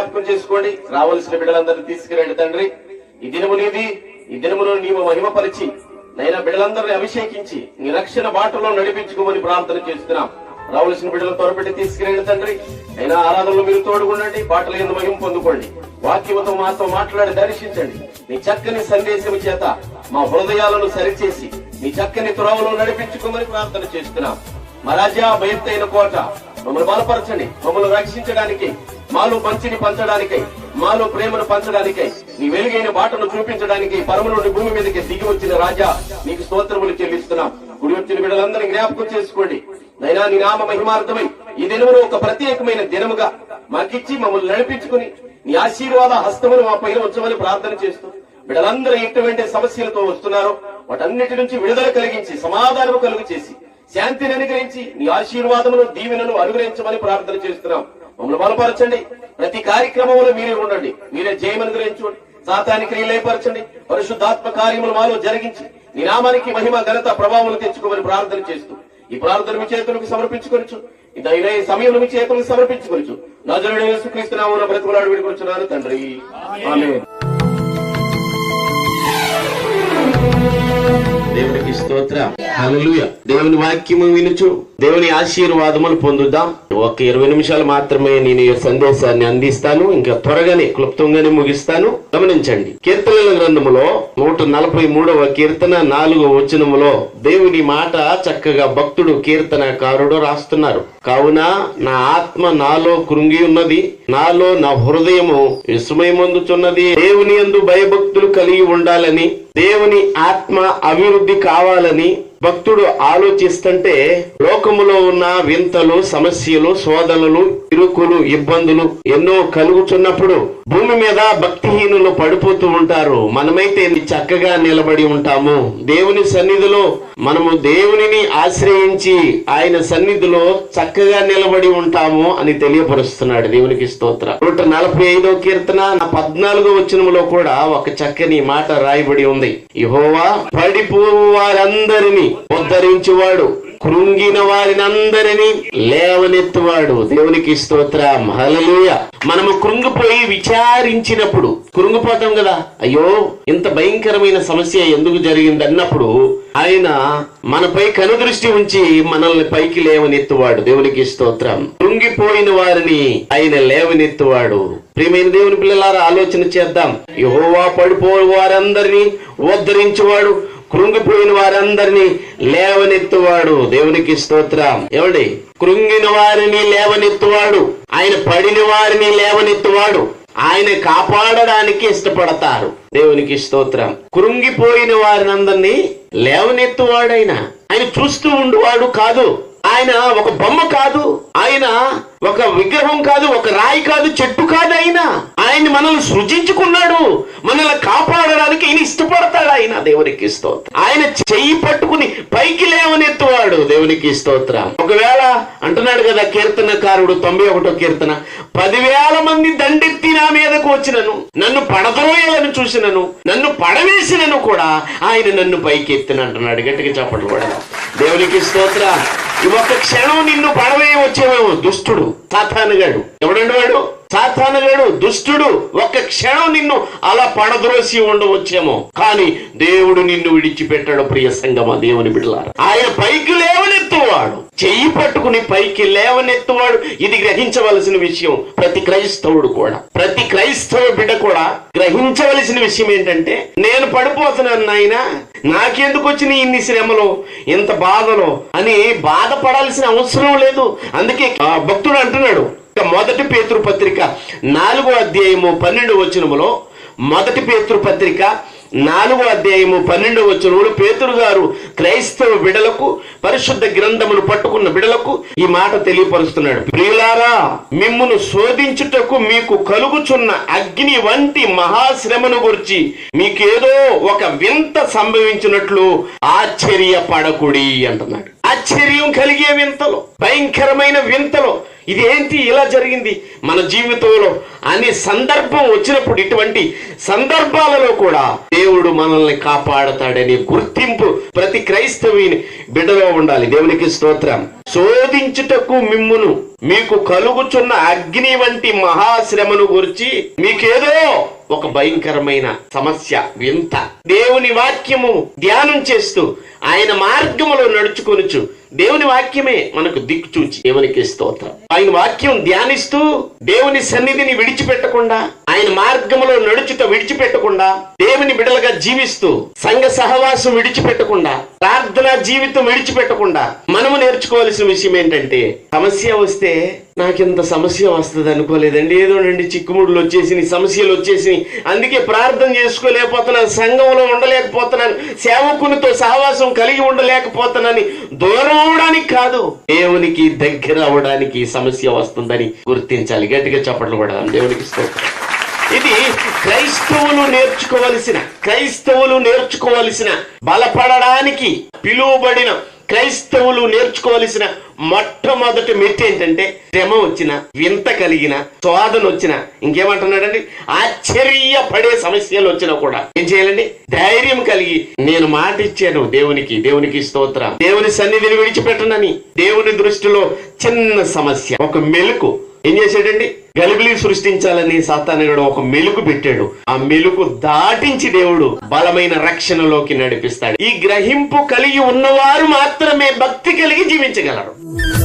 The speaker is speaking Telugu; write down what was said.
జ్ఞాపకం చేసుకోండి. రావాల్సిన బిడ్డలందరినీ తీసుకురండి తండ్రి. ఈ దినము నీది ఈ దినమును నీవు మహిమపరిచి నైనా బిడ్డలందరినీ అభిషేకించి నీ రక్షణ బాటలో నడిపించుకోమని ప్రార్థన చేస్తున్నాం. రావాల్సిన బిడ్డలు త్వరపెట్టి తీసుకురండి తండ్రి. అయినా ఆరాధనలో మీరు తోడుకుండండి బాటలు ఎందు మహిమ పొందుకోండి. వాక్యముతో మాతో మాట్లాడి దర్శించండి. మీ చక్కని సందేశం చేత మా హృదయాలను సరిచేసి మీ చక్కని త్రోవలో నడిపించుకోమని ప్రార్థన చేస్తున్నాం. మా రాజా బయత్తైన కోట మమ్మల్ని బలపరచండి మమ్మల్ని రక్షించడానికి మాలో మంచిని పంచడానికై మాలో ప్రేమను పంచడానికై నీ వెలుగైన బాటను చూపించడానికి పరమలోని భూమి మీదకి దిగి వచ్చిన రాజా నీకు స్తోత్రములు చెల్లిస్తున్నాం. గుడి వచ్చిన బిడ్డలందరినీ జ్ఞాపకం చేసుకోండి. నైనా నీ నామ మహిమార్థమై ఈ దినమును ఒక ప్రత్యేకమైన దినముగా మాకిచ్చి మమ్మల్ని నడిపించుకుని నీ ఆశీర్వాద హస్తమును మా పైన ఉంచమని ప్రార్థన చేస్తూ బిడ్డలందరూ ఎటువంటి సమస్యలతో వస్తున్నారో. వాటన్నిటి నుంచి విడుదల కలిగించి సమాధానము కలుగు చేసి శాంతిని అనుగ్రహించి నీ ఆశీర్వాదమును దీవెనను అనుగ్రహించమని ప్రార్థన చేస్తున్నాం. మమ్మల్ని బలపరచండి. ప్రతి కార్యక్రమంలో మీరే ఉండండి. మీరే జయమని అనుగ్రహించండి సాతాని క్రియలేపరచండి పరిశుద్ధాత్మ కార్యములు మాలో జరిగించి నీ నామానికి మహిమ ఘనత ప్రభావం తెచ్చుకోమని ప్రార్థన చేస్తూ ఈ ప్రార్థన మీ చేతులకు సమర్పించుకోవచ్చు ఈ ఈ సమయంలో మీ చేతులకు సమర్పించుకొనచ్చు నజరుడు యేసుక్రీస్తునామమున బ్రతుకులాడు విడుకొచ్చున్నాను తండ్రి. ఆమె దేవునికి స్తోత్ర. దేవుని వాక్యము వినుచు. దేవుని ఆశీర్వాదములు పొందుదాం. ఒక ఇరవై నిమిషాలు మాత్రమే నేను ఈ సందేశాన్ని అందిస్తాను. ఇంకా త్వరగానే క్లుప్తంగానే ముగిస్తాను. గమనించండి. కీర్తనల గ్రంథములో నూట నలభై మూడవ కీర్తన నాలుగో వచనములో దేవుని మాట చక్కగా భక్తుడు కీర్తనకారుడు రాస్తున్నారు. కావున నా ఆత్మ నాలో కృంగి ఉన్నది. నాలో నా హృదయము విస్మయమొందుచున్నది. దేవుని యందు భయభక్తులు కలిగి ఉండాలని. దేవుని ఆత్మ అభివృద్ధి అభివృద్ధి కావాలని భక్తుడు ఆలోచిస్తుంటే లోకములో ఉన్న వింతలు సమస్యలు శోధనలు ఇరుకులు ఇబ్బందులు ఎన్నో కలుగుతున్నప్పుడు భూమి మీద భక్తిహీనులు పడిపోతూ ఉంటారు. మనమైతే చక్కగా నిలబడి ఉంటాము. దేవుని సన్నిధిలో మనము దేవునిని ఆశ్రయించి ఆయన సన్నిధిలో చక్కగా నిలబడి ఉంటాము అని తెలియపరుస్తున్నాడు దేవునికి స్తోత్ర. నూట నలభై ఐదో కీర్తన పద్నాలుగో వచనములో కూడా ఒక చక్కని మాట రాయబడి ఉంది. యహోవా పడిపోవు వారందరినీ ఉద్ధరించువాడు. కృంగిన వారినందరినీ లేవనెత్తువాడు. దేవునికి స్తోత్రం. హల్లెలూయా. మనము కృంగిపోయి విచారించినప్పుడు కృంగిపోతాం కదా? అయ్యో ఇంత భయంకరమైన సమస్య ఎందుకు జరిగింది అన్నప్పుడు ఆయన మనపై కనుదృష్టి ఉంచి మనల్ని పైకి లేవనెత్తువాడు. దేవునికి స్తోత్రం. కృంగిపోయిన వారిని ఆయన లేవనెత్తువాడు. ప్రియమైన దేవుని పిల్లలారా ఆలోచన చేద్దాం. యహోవా పడిపో వారందరినీ ఉద్ధరించువాడు. కృంగిపోయిన వారందరినీ లేవనెత్తువాడు. దేవునికి స్తోత్రం. ఏమండి? కృంగిన వారిని లేవనెత్తువాడు. ఆయన పడిన వారిని లేవనెత్తువాడు. ఆయన కాపాడడానికి ఇష్టపడతారు. దేవునికి స్తోత్రం. కృంగిపోయిన వారిని అందరినీ లేవనెత్తువాడైన. ఆయన చూస్తూ ఉండువాడు కాదు. ఆయన ఒక బొమ్మ కాదు ఆయన ఒక విగ్రహం కాదు ఒక రాయి కాదు చెట్టు కాదు ఆయన. ఆయన మనల్ని సృజించుకున్నాడు మనల్ని కాపాడడానికి ఆయన ఇష్టపడతాడు ఆయన. దేవునికి స్తోత్రం. ఆయన చెయ్యి పట్టుకుని పైకి లేవనెత్తువాడు. దేవునికి స్తోత్రం. ఒకవేళ అంటున్నాడు కదా కీర్తనకారుడు తొంభై ఒకటో కీర్తన పదివేల మంది దండెత్తి నా మీదకు వచ్చినను నన్ను పడద్రోయాలని చూసినను నన్ను పడవేసినను కూడా ఆయన నన్ను పైకి ఎత్తిన అంటున్నాడు. గట్టిగా చెప్పండి కూడా. దేవునికి స్తోత్ర. ఈ ఒక్క క్షణం నిన్ను పడవేయ వచ్చేవేమో దుష్టుడు సాతానుగాడు. ఎవడండి వాడు? సాతానుగాడు దుష్టుడు. ఒక్క క్షణం నిన్ను అలా పడద్రోసి ఉండవచ్చేమో. కానీ దేవుడు నిన్ను విడిచిపెట్టాడు ప్రియ సంగమ దేవుని బిడ్డలారా. ఆయన పైకి చేయి పట్టుకుని పైకి లేవనెత్తువాడు. ఇది గ్రహించవలసిన విషయం ప్రతి క్రైస్తవుడు కూడా. ప్రతి క్రైస్తవ బిడ్డ కూడా గ్రహించవలసిన విషయం ఏంటంటే నేను పడిపోతున్నాను నాయన నాకెందుకు వచ్చిన ఇన్ని శ్రమలు ఇంత బాధలు అని బాధపడాల్సిన అవసరం లేదు. అందుకే ఆ భక్తుడు అంటున్నాడు. మొదటి పేతృ పత్రిక నాలుగో అధ్యాయము పన్నెండు వచనములో మొదటి పేతృ పత్రిక నాలుగో అధ్యాయము పన్నెండు వచనములు. పేతురు గారు క్రైస్తవ బిడలకు పరిశుద్ధ గ్రంథములు పట్టుకున్న బిడలకు ఈ మాట తెలియపరుస్తున్నాడు. ప్రియులారా మిమ్మును శోధించుటకు మీకు కలుగుచున్న అగ్ని వంటి మహాశ్రమను గురించి మీకేదో ఒక వింత సంభవించినట్లు ఆశ్చర్యపడకుడి అంటున్నాడు. ఆశ్చర్యం కలిగే వింతలు భయంకరమైన వింతలు ఇదేంటి ఇలా జరిగింది. మన జీవితంలో అనే సందర్భం వచ్చినప్పుడు ఇటువంటి సందర్భాలలో కూడా దేవుడు మనల్ని కాపాడతాడనే గుర్తింపు ప్రతి క్రైస్తవుని బిడ్డలో ఉండాలి. దేవునికి స్తోత్రం. శోధించుటకు మిమ్మును మీకు కలుగుచున్న అగ్ని వంటి మహాశ్రమను గురించి మీకేదో ఒక భయంకరమైన సమస్య. వింత. దేవుని వాక్యము ధ్యానం చేస్తూ ఆయన మార్గములో నడుచుకొనుచు దేవుని వాక్యమే మనకు దిక్కు చూచి దేవునికి స్తోత్రం. ఆయన వాక్యం ధ్యానిస్తూ దేవుని సన్నిధిని విడిచిపెట్టకుండా ఆయన మార్గములో నడుచుట విడిచిపెట్టకుండా దేవుని బిడలుగా జీవిస్తూ సంఘ సహవాసం విడిచిపెట్టకుండా ప్రార్థనా జీవితం విడిచిపెట్టకుండా మనము నేర్చుకోవాల్సిన విషయం ఏంటంటే సమస్య వస్తే నాకింత సమస్య వస్తుంది అనుకోలేదండి ఏదోనండి చిక్కుముడులు వచ్చేసి సమస్యలు వచ్చేసి అందుకే ప్రార్థన చేసుకోలేకపోతున్నాను సంఘంలో ఉండలేకపోతున్నాను సేవకునితో సహవాసం కలిగి ఉండలేకపోతున్నాను. దూరం అవడానికి కాదు దేవునికి దగ్గర అవడానికి సమస్య వస్తుందని గుర్తించాలి. గట్టిగా చప్పట్లు కూడా దేవునికి స్తోత్రం. ఇది క్రైస్తవులు నేర్చుకోవలసిన క్రైస్తవులు నేర్చుకోవలసిన బలపడడానికి పిలువబడిన క్రైస్తవులు నేర్చుకోవలసిన మొట్టమొదటి మెట్టు ఏంటంటే శ్రమ వచ్చిన వింత కలిగిన స్వాదన వచ్చిన ఇంకేమంటున్నాడండి? ఆశ్చర్యపడే సమస్యలు వచ్చినా కూడా ఏం చేయాలండి? ధైర్యం కలిగి నేను మాట ఇచ్చాను దేవునికి దేవునికి స్తోత్రం. దేవుని సన్నిధిని విడిచిపెట్టనని దేవుని దృష్టిలో చిన్న సమస్య ఒక మెలుకు ఏం చేశాడండి? గలిబిలి సృష్టించాలని సాతానుడు ఒక మెలుకు పెట్టాడు. ఆ మెలుకు దాటించి దేవుడు బలమైన రక్షణలోకి నడిపిస్తాడు. ఈ గ్రహింపు కలిగి ఉన్నవారు మాత్రమే భక్తి కలిగి జీవించగలరు.